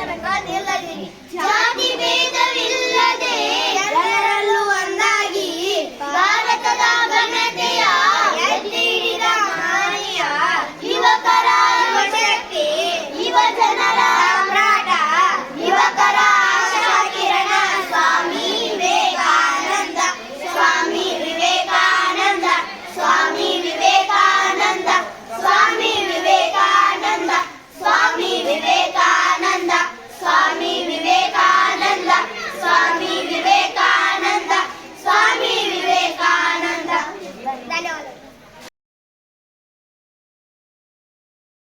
తరంగా నీళ్ళ